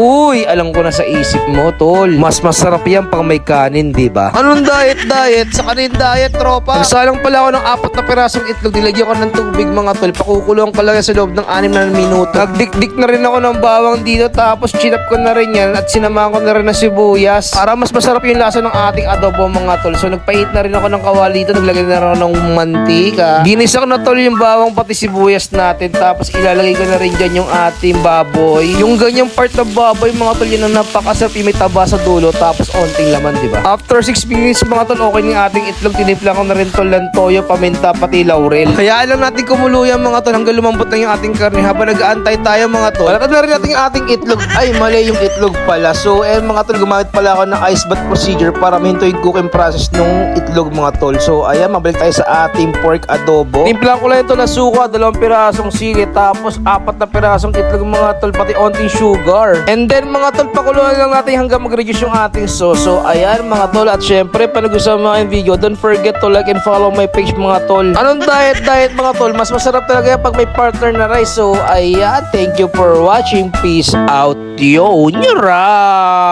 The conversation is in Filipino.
Uy, alam ko na sa isip mo, tol. Mas masarap yan pang may kanin, di ba? Anong diet, diet? Sa kanin diet, tropa. Nagsalang pala ako ng apat na pirasong itlog. Nilagyan ko ng tubig, mga tol. Pakukulong ko lang yan sa loob ng anim na minuto. Nagdikdik na rin ako ng bawang dito. Tapos chinap ko na rin yan. At sinamahan ko na rin ng sibuyas. Para mas masarap yung lasa ng ating adobo, mga tol. So, nagpahit na rin ako ng kawali dito. Naglagay na rin ako ng mantika. Ginisa ko na tol yung bawang pati sibuyas natin. Tapos ilalagay ko na rin dyan yung ating baboy. Yung ganyang part ng baboy, mga tol, yun napakasarap. Yung may taba sa dulo. Tapos onting laman, di ba? After 6 minutes, mga tol, okay na yung ating itlog. Tinimpla ko na rin tol ng toyo, paminta, pati laurel. Kaya lang natin kumulo yan, mga tol, hanggang lumambot na yung ating karne. Habang nag-aantay tayo, mga tol. Alam na rin natin yung ating itlog. Ay, mali yung itlog pala. So, eh, mga tol, gumamit pala ako ng ice bath procedure para mahinto yung cooking process ng itlog, mga tol. So, ayan, mabalik tayo sa ating pork adobo. Timpla ko lang ito na suka, dalawang pirasong sili, tapos apat na pirasong itlog, mga tol, pati onting sugar. And then, mga tol, pakuluan lang natin hanggang mag-reduce yung ating sauce. So, ayan, mga tol, at syempre, pag nagustuhan mo ang video, don't forget to like and follow my page, mga tol. Anong diet, diet, mga tol? Mas masarap talaga pag may partner na rice. So, ayan, thank you for watching. Peace out, yo, nyurap!